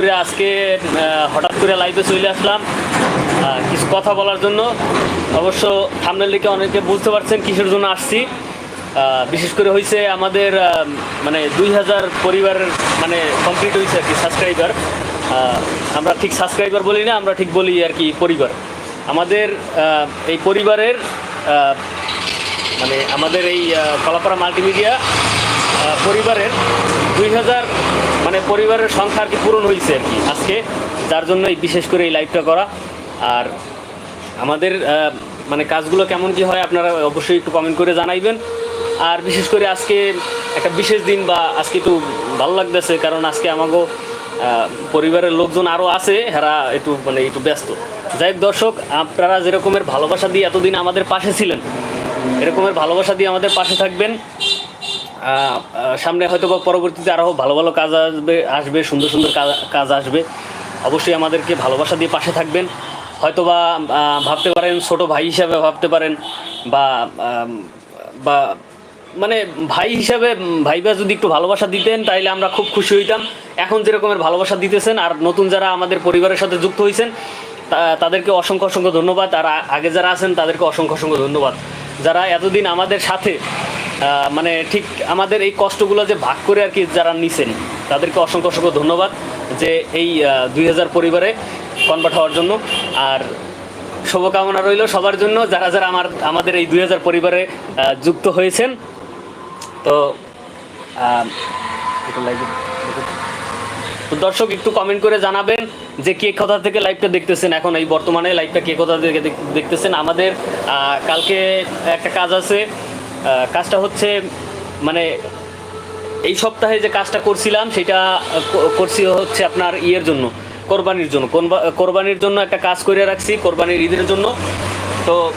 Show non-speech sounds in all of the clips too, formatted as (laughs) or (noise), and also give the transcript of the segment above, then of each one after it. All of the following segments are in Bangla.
করে আজকে হঠাৎ করে লাইভে চলে আসলাম। কিছু কথা বলার জন্য। অবশ্য সামনের দিকে অনেকে বুঝতে পারছেন কিসের জন্য আসছি। বিশেষ করে হয়েছে আমাদের মানে দুই হাজার পরিবারের মানে কমপ্লিট হয়েছে আর কি সাবস্ক্রাইবার আমরা ঠিক সাবস্ক্রাইবার বলি না, আমরা ঠিক বলি আর কি পরিবার। আমাদের এই পরিবারের মানে আমাদের এই কলাপাড়া মাল্টিমিডিয়া পরিবারের দুই হাজার মানে পরিবারের সংখ্যা আর কি পূরণ হয়েছে আর কি আজকে, যার জন্য এই বিশেষ করে এই লাইভটা করা। আর আমাদের মানে কাজগুলো কেমন কি হয় আপনারা অবশ্যই একটু কমেন্ট করে জানাইবেন। আর বিশেষ করে আজকে একটা বিশেষ দিন বা আজকে একটু ভালো লাগতেছে, কারণ আজকে আমাকেও পরিবারের লোকজন আরও আছে এরা একটু মানে একটু ব্যস্ত। যাই দর্শক, আপনারা যেরকমের ভালোবাসা দিয়ে এতদিন আমাদের পাশে ছিলেন, এরকমের ভালোবাসা দিয়ে আমাদের পাশে থাকবেন। সামনে হয়তো বা পরবর্তীতে আরও ভালো ভালো কাজ আসবে আসবে, সুন্দর সুন্দর কাজ- আসবে। অবশ্যই আমাদেরকে ভালোবাসা দিয়ে পাশে থাকবেন। হয়তো বা ভাবতে পারেন, ছোট ভাই হিসাবে ভাবতে পারেন বা বা মানে ভাই হিসাবে ভাইবা যদি একটু ভালোবাসা দিতেন, তাইলে আমরা খুব খুশি হইতাম। এখন যেরকমের ভালোবাসা দিতেছেন আর নতুন যারা আমাদের পরিবারের সাথে যুক্ত হয়েছেন তাদেরকে অসংখ্য অসংখ্য ধন্যবাদ। আর আগে যারা আছেন, তাদেরকে অসংখ্য অসংখ্য ধন্যবাদ। যারা এতদিন আমাদের সাথে মানে ঠিক আমাদের এই কষ্টগুলো যে ভাগ করে আর কি যারা নিছেন, তাদেরকে অসংখ্য অসংখ্য ধন্যবাদ যে এই দুই হাজার পরিবারে কনভার্ট হওয়ার জন্য। আর শুভকামনা রইল সবার জন্য, যারা যারা আমার, আমাদের এই দুই হাজার পরিবারে যুক্ত হয়েছেন। তো। তো দর্শক একটু কমেন্ট করে জানাবেন যে কে কোথা থেকে লাইভটা দেখতেছেন এখন এই বর্তমানে লাইভটা কে কোথা থেকে দেখতেছেন? আমাদের কালকে একটা কাজ আছে কাজটা হচ্ছে মানে এই সপ্তাহে যে কাজটা করছিলাম, সেটা করছি হচ্ছে আপনার ইয়ের জন্য, কোরবানির জন্য। কোরবা- কোরবানির জন্য একটা কাজ করে রাখছি, কোরবানির ঈদের জন্য। তো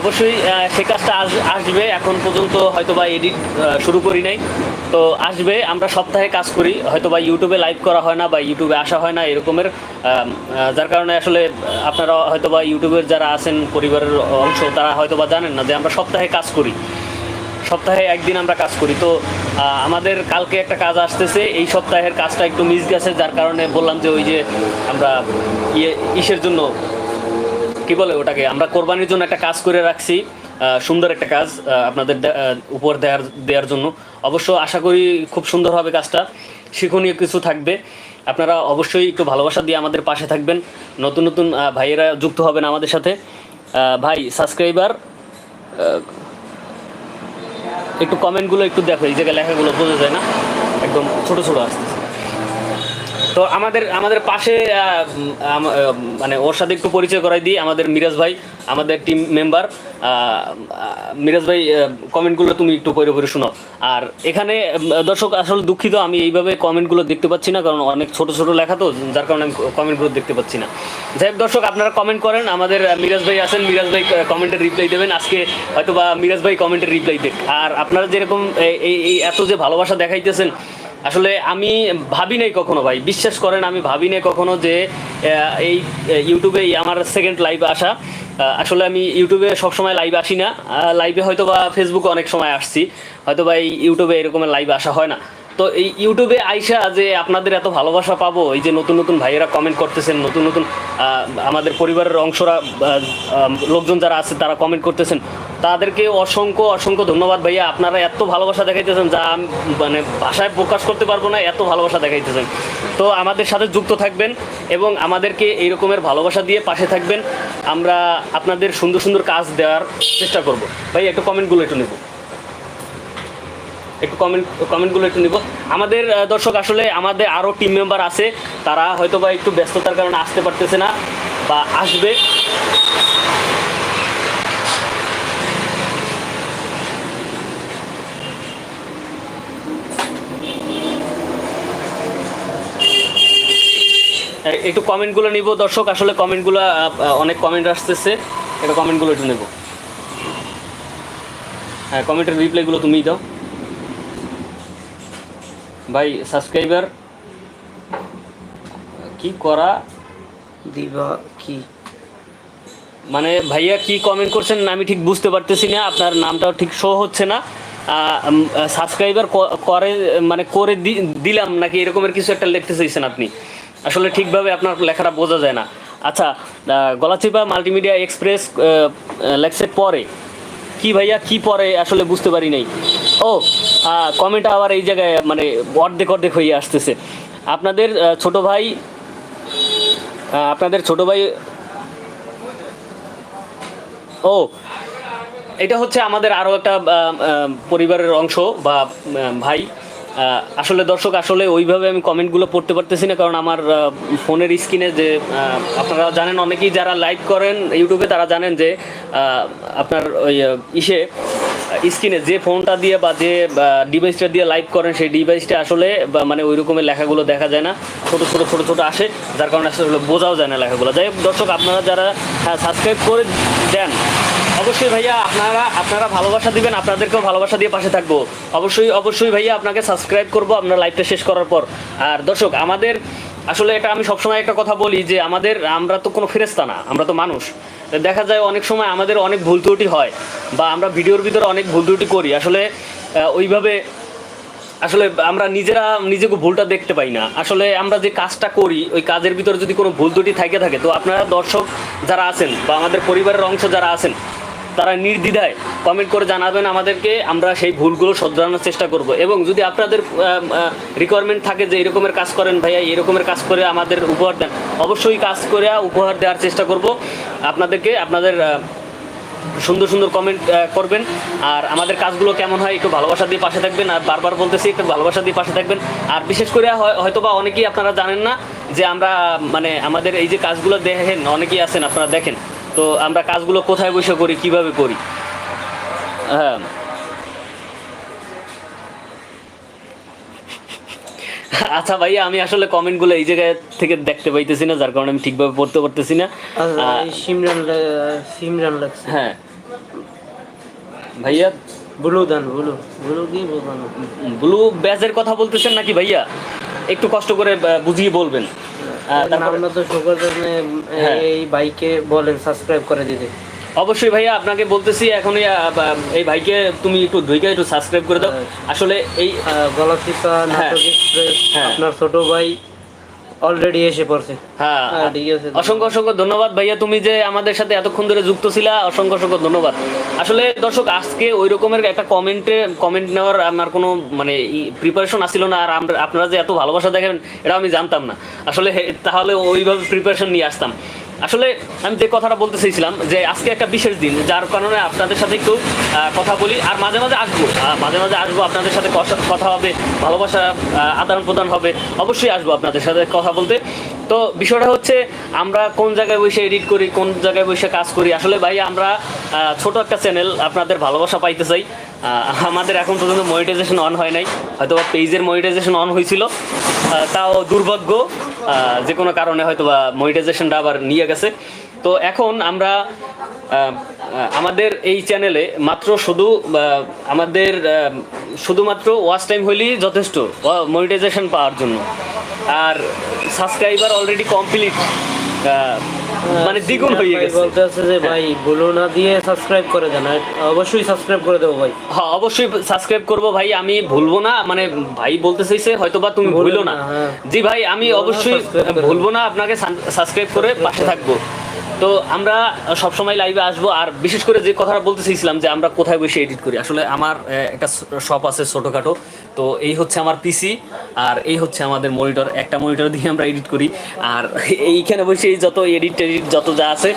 অবশ্যই সে কাজটা আস- আসবে, এখন পর্যন্ত হয়তো বা এডিট শুরু করি নাই। তো আসবে, আমরা সপ্তাহে কাজ করি হয়তো বা ইউটিউবে লাইভ করা হয় না বা ইউটিউবে আসা হয় না এরকমের যার কারণে আসলে আপনারা হয়তো বা ইউটিউবের যারা আছেন, পরিবারের অংশ, তারা হয়তো বা জানেন না যে আমরা সপ্তাহে কাজ করি। সপ্তাহে একদিন আমরা কাজ করি। তো আমাদের কালকে একটা কাজ আসতেছে, এই সপ্তাহের কাজটা একটু মিস গেছে, যার কারণে বললাম যে ওই যে আমরা ইয়ে ইসের জন্য কি বলে ওটাকে? আমরা কোরবানির জন্য একটা কাজ করে রাখছি সুন্দর একটা কাজ আপনাদের উপর দেওয়ার দেওয়ার জন্য। অবশ্য আশা করি খুব সুন্দর হবে কাজটা। শিক্ষণীয় কিছু থাকবে। আপনারা অবশ্যই একটু ভালোবাসা দিয়ে আমাদের পাশে থাকবেন। নতুন নতুন ভাইয়েরা যুক্ত হবেন আমাদের সাথে। ভাই সাবস্ক্রাইবার একটু কমেন্টগুলো একটু দেখো। এই জায়গায় লেখাগুলো বোঝা যায় না। একদম ছোটো ছোটো আসতেছে। তো আমাদের আমাদের পাশে মানে ওর সাথে একটু পরিচয় করাই দিই, আমাদের মিরাজ ভাই, আমাদের টিম মেম্বার মিরাজ ভাই কমেন্টগুলো তুমি একটু পরে পরে শোনো। আর এখানে দর্শক, আসলে দুঃখিত, আমি এইভাবে কমেন্টগুলো দেখতে পাচ্ছি না, কারণ অনেক ছোট ছোট লেখা তো, যার কারণে আমি কমেন্টগুলো দেখতে পাচ্ছি না। যাই হোক, দর্শক, আপনারা কমেন্ট করেন, আমাদের মিরাজ ভাই আছেন মিরাজ ভাই কমেন্টের রিপ্লাই দেবেন। আজকে হয়তো বা মিরাজ ভাই কমেন্টের রিপ্লাই দেখ। আর আপনারা যেরকম এই এত যে ভালোবাসা দেখাইতেছেন আসলে আমি ভাবি নাই কখনো ভাই, বিশ্বাস করেন আমি ভাবি নাই কখনো যে এই ইউটিউবে আমার সেকেন্ড লাইভ আসা। আসলে আমি ইউটিউবে সবসময় লাইভ আসি না। লাইভে হয়তো বা ফেসবুকে অনেক সময় আসছি। হয়তো বা এই ইউটিউবে এরকমের লাইভ আসা হয় না। তো এই ইউটিউবে আইসা যে আপনাদের এত ভালোবাসা পাবো, এই যে নতুন নতুন ভাইয়েরা কমেন্ট করতেছেন, নতুন নতুন আমাদের পরিবারের অংশরা লোকজন যারা আছে তারা কমেন্ট করতেছেন। তাদেরকে অসংখ্য অসংখ্য ধন্যবাদ ভাইয়া। আপনারা এত ভালোবাসা দেখাইতেছেন যা আমি মানে ভাষায় প্রকাশ করতে পারব না, এত ভালোবাসা দেখাইতেছেন। তো আমাদের সাথে যুক্ত থাকবেন এবং আমাদেরকে এই রকমের ভালোবাসা দিয়ে পাশে থাকবেন। আমরা আপনাদের সুন্দর সুন্দর কাজ দেওয়ার চেষ্টা করব। ভাই একটু কমেন্টগুলো একটু নেব। একটু কমেন্ট কমেন্টগুলো একটু নিব। আমাদের দর্শক, আসলে আমাদের আরও টিম মেম্বার আছে। তারা হয়তো বা একটু ব্যস্ততার কারণে আসতে পারতেছে না বা আসবে। একটু কমেন্টগুলো নিব, দর্শক। আসলে কমেন্টগুলো অনেক কমেন্ট আসতেছে। একটু কমেন্টগুলো একটু নেব। হ্যাঁ কমেন্টের রিপ্লাইগুলো তুমিই দাও। ভাই সাবস্ক্রাইবার কি করা? দিবা কি? মানে ভাইয়া কি কমেন্ট করছেন আমি ঠিক বুঝতে পারতেছি না আপনার নামটাও ঠিক শো হচ্ছে না। সাবস্ক্রাইবার করে মানে করে দি- দিলাম নাকি এরকমের কিছু একটা লিখতে চাইছেন আপনি? আসলে ঠিকভাবে আপনার লেখাটা বোঝা যায় না। আচ্ছা গলাচিপা মাল্টিমিডিয়া এক্সপ্রেস লেখছে পরে। কি ভাইয়া কি পরে? আসলে বুঝতে পারি নাই। ও কমেন্ট আবার এই জায়গায় মানে অর্ধেক অর্ধেক হয়ে আসতেছে। আপনাদের ছোট ভাই আপনাদের ছোট ভাই, ও, এটা হচ্ছে আমাদের আরও একটা পরিবারের অংশ বা ভাই। আসলে দর্শক, আসলে ওইভাবে আমি কমেন্টগুলো পড়তে পারতেছি না, কারণ আমার ফোনের স্ক্রিনে যে আপনারা জানেন, অনেকেই যারা লাইভ করেন ইউটিউবে তারা জানেন যে আপনার ওই ইসে স্ক্রিনে যে ফোনটা দিয়ে বা যে ডিভাইসটা দিয়ে লাইভ করেন, সেই ডিভাইসটা আসলে মানে ওই রকমের লেখাগুলো দেখা যায় না। ছোটো ছোটো ছোটো ছোটো আসে, যার কারণে আসলে বোঝাও যায় না লেখাগুলো। যাই হোক, দর্শক, আপনারা যারা হ্যাঁ সাবস্ক্রাইব করে দেন, অবশ্যই ভাইয়া আপনারা আপনারা ভালোবাসা দিবেন, আপনাদেরকেও ভালোবাসা দিয়ে পাশে থাকব। অবশ্যই অবশ্যই ভাইয়া আপনাকে সাবস্ক্রাইব করব, আপনার লাইভটা শেষ করার পর। আর দর্শক, আমাদের, আসলে এটা আমি সবসময় একটা কথা বলি যে, আমাদের, আমরা তো কোনো ফেরেস্তা না, আমরা তো মানুষ। দেখা যায় অনেক সময় আমাদের অনেক ভুল ত্রুটি হয় বা আমরা ভিডিওর ভিতরে অনেক ভুল ত্রুটি করি। আসলে ওইভাবে আসলে আমরা নিজেরা নিজেকে ভুলটা দেখতে পাই না। আসলে আমরা যে কাজটা করি, ওই কাজের ভিতরে যদি কোনো ভুল ত্রুটি থাকে থাকে, তো আপনারা দর্শক যারা আছেন বা আমাদের পরিবারের অংশ যারা আছেন তারা নির্দ্বিধায় কমেন্ট করে জানাবেন আমাদেরকে, আমরা সেই ভুলগুলো শোধরানোর চেষ্টা করব। এবং যদি আপনাদের রিকোয়ারমেন্ট থাকে যে এরকমের কাজ করেন ভাইয়া, এরকমের কাজ করে আমাদের উপহার দেন, অবশ্যই কাজ করে উপহার দেওয়ার চেষ্টা করব। আপনাদেরকে, আপনাদের সুন্দর সুন্দর কমেন্ট করবেন। আর আমাদের কাজগুলো কেমন হয় একটু ভালোবাসা দিয়ে পাশে থাকবেন। আর বারবার বলতেছি, একটু ভালোবাসা দিয়ে পাশে থাকবেন। আর বিশেষ করে হয়- হয়তো বা অনেকেই আপনারা জানেন না যে আমরা মানে আমাদের এই যে কাজগুলো দেখেন, অনেকেই আছেন, আপনারা দেখেন। তো আমরা কাজগুলো কোথায় বসে করি কীভাবে করি? হ্যাঁ। আচ্ছা ভাইয়া আমি আসলে কমেন্টগুলো এই জায়গায় থেকে দেখতে পাইতেছি না যার কারণে আমি ঠিকভাবে পড়তে পারতেছি না। আচ্ছা, আহ, এই সিমরান সিমরান লাগছে। হ্যাঁ। ভাইয়া? ব্লু দান ব্লু। ব্লু কি ব্লু ব্যাজের কথা বলতেছেন নাকি ভাইয়া? একটু কষ্ট করে বুঝিয়ে বলবেন। তো হ্যাঁ। এই বাইকে বলেন সাবস্ক্রাইব করে দিতে অবশ্যই ভাইয়া আপনাকে বলতেছি এখন এই ভাইকে তুমি একটু ধুইকে একটু সাবস্ক্রাইব করে দাও আসলে এই নাটক হ্যাঁ। আপনার ছোট ভাই অলরেডি এসে পড়ছে। হ্যাঁ। হ্যাঁ। অসংখ্য অসংখ্য ধন্যবাদ ভাইয়া তুমি যে আমাদের সাথে এতক্ষণ ধরে যুক্ত ছিলা অসংখ্য অসংখ্য ধন্যবাদ। আসলে দর্শক আজকে ওই রকমের একটা কমেন্টে কমেন্ট নেওয়ার আমার কোনো মানে প্রিপারেশন আসছিল না আর আমরা আপনারা যে এত ভালোবাসা দেখেন এটা আমি জানতাম না। আসলে তাহলে ওইভাবে প্রিপারেশন নিয়ে আসতাম। আসলে আমি যে কথাটা বলতে চাইছিলাম যে আজকে একটা বিশেষ দিন, যার কারণে আপনাদের সাথে একটু কথা বলি আর মাঝে মাঝে আসব। মাঝে মাঝে আসব, আপনাদের সাথে কথা হবে, ভালোবাসা আদান প্রদান হবে, অবশ্যই আসব আপনাদের সাথে কথা বলতে। তো বিষয়টা হচ্ছে, আমরা কোন জায়গায় বসে এডিট করি, কোন জায়গায় বসে কাজ করি? আসলে ভাই, আমরা ছোট একটা চ্যানেল আপনাদের ভালোবাসা পাইতে চাই। আমাদের এখন পর্যন্ত মনিটাইজেশন অন হয় নাই। হয়তো বা পেজের মনিটাইজেশন অন হয়েছিল তাও দুর্ভাগ্য যে কোনো কারণে হয়তো বা মনিটাইজেশনটা আবার নিয়ে গেছে। তো এখন আমরা আমাদের এই চ্যানেলে মাত্র শুধু আমাদের শুধুমাত্র ওয়াচ টাইম হইলেই যথেষ্ট মনিটাইজেশন পাওয়ার জন্য। আর সাবস্ক্রাইবার অলরেডি কমপ্লিট মানে দ্বিগুণ হয়ে গেছে। বলতে আছে যে ভাই ভুলো না দিয়ে সাবস্ক্রাইব করে দেন অবশ্যই সাবস্ক্রাইব করে দেবো ভাই। হ্যাঁ অবশ্যই সাবস্ক্রাইব করব ভাই আমি ভুলবো না মানে ভাই বলতে চাইছে হয়তো বা তুমি ভুলো না। না, হ্যাঁ। জি ভাই আমি অবশ্যই ভুলবো না আপনাকে সাবস্ক্রাইব করে পাশে থাকব। তো আমরা সবসময় লাইভে আসব। আর বিশেষ করে যে কথাটা বলতে চাইছিলাম যে আমরা কোথায় বসে এডিট করি, আসলে আমার একটা শপ আছে ছোটোখাটো। তো এই হচ্ছে আমার পিসি আর এই হচ্ছে আমাদের মনিটর একটা মনিটর দিয়ে আমরা এডিট করি। আর (laughs) এইখানে বসে এই যত এডিট টেডিট যত যা আছে,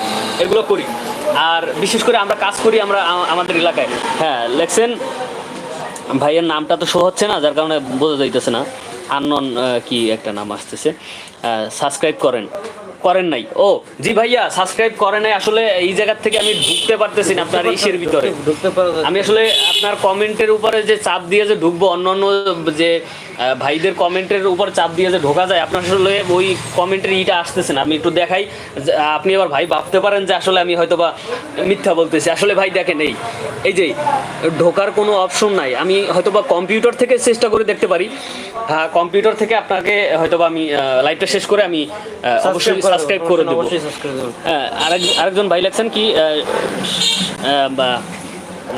এগুলো করি। আর বিশেষ করে আমরা কাজ করি আমরা আমাদের এলাকায়। হ্যাঁ লেখছেন ভাইয়ের নামটা তো শো হচ্ছে না, যার কারণে বোঝা যাইতেছে না। আননন কি একটা নাম আসতেছে। সাবস্ক্রাইব করেন। করেন নাই। ও জি ভাইয়া সাবস্ক্রাইব করেন নাই। আসলে এই জায়গা থেকে আমি ঢুকতে পারতেছি না আপনার ইসের ভিতরে। ঢুকতে পারো আমি আসলে আপনার কমেন্টের উপরে যে চাপ দিয়ে যে ঢুকবো অন্য অন্য যে ভাইদের কমেন্টের উপর চাপ দিয়ে যে ঢোকা যায় আপনার আসলে ওই কমেন্টের ইটা আসতেছে না। আমি একটু দেখাই আপনি আবার ভাই ভাবতে পারেন যে আসলে আমি হয়তো বা মিথ্যা বলতেছি। আসলে ভাই দেখেন এই এই যে ঢোকার কোনো অপশন নাই। আমি হয়তো বা কম্পিউটার থেকে চেষ্টা করে দেখতে পারি। হ্যাঁ কম্পিউটার থেকে আপনাকে হয়তো বা আমি লাইভটা শেষ করে আমি অবশ্যই সাবস্ক্রাইব করে দেবো। হ্যাঁ, আরেক আরেকজন ভাই লেখছেন কি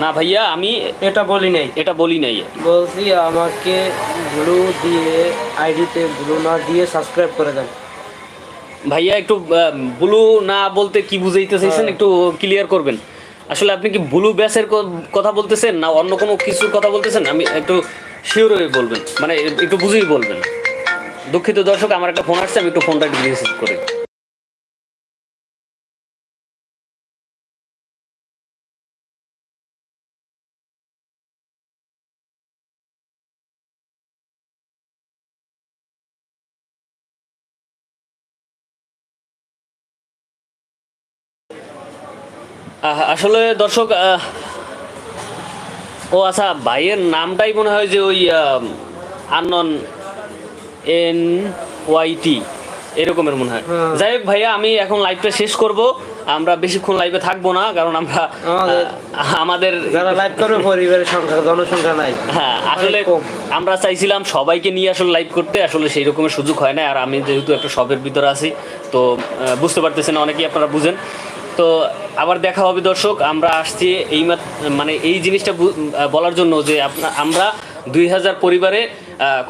না ভাইয়া আমি এটা বলি নাই। এটা বলি নাই। বলছি আমাকে ব্লু দিয়ে আইডিতে ব্লু না দিয়ে সাবস্ক্রাইব করে দেন। ভাইয়া একটু ব্লু না বলতে কি বুঝাইতে চাইছেন হ্যাঁ। একটু ক্লিয়ার করবেন। আসলে আপনি কি ব্লু ব্যাসের কথা বলতেছেন না অন্য কোনো কিছুর কথা বলতেছেন? আমি একটু শিওর হয়ে বলবেন মানে একটু বুঝেই বলবেন। দুঃখিত দর্শক আমার একটা ফোন আসছে আমি একটু ফোনটা রিসিভ করি আসলে দর্শক ও আচ্ছা ভাইয়ের নামটাই মনে হয় যে ওই আনন এন ওয়াইটি এরকমের মনে হয়। হ্যাঁ। যাই হোক ভাইয়া আমি এখন লাইভটা শেষ করব। আমরা বেশিক্ষণ লাইভে থাকব না কারণ আমরা আমাদের- যারা লাইভ করবে পরিবারের সংখ্যা জনসংখ্যা নাই। হ্যাঁ আসলে আমরা চাইছিলাম সবাইকে নিয়ে আসলে লাইভ করতে আসলে সেই রকমের সুযোগ হয় না আর আমি যেহেতু একটা শপের ভিতরে আছি তো বুঝতে পারতেছেন অনেকেই আপনারা বুঝেন। তো আবার দেখা হবে দর্শক, আমরা আসছি এই মানে এই জিনিসটা বলার জন্য যে আপনা আমরা দুই হাজার পরিবারে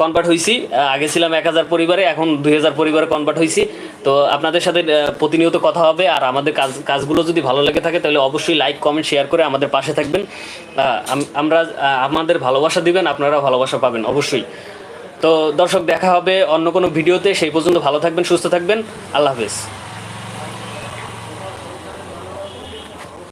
কনভার্ট হয়েছি আগে ছিলাম এক হাজার পরিবারে, এখন দুই হাজার পরিবারে কনভার্ট হয়েছি তো আপনাদের সাথে প্রতিনিয়ত কথা হবে আর আমাদের কাজ কাজগুলো যদি ভালো লেগে থাকে তাহলে অবশ্যই লাইক কমেন্ট শেয়ার করে আমাদের পাশে থাকবেন। আমরা আমাদের ভালোবাসা দিবেন, আপনারা ভালোবাসা পাবেন অবশ্যই। তো দর্শক, দেখা হবে অন্য কোনো ভিডিওতে। সেই পর্যন্ত ভালো থাকবেন, সুস্থ থাকবেন। আল্লাহ হাফেজ।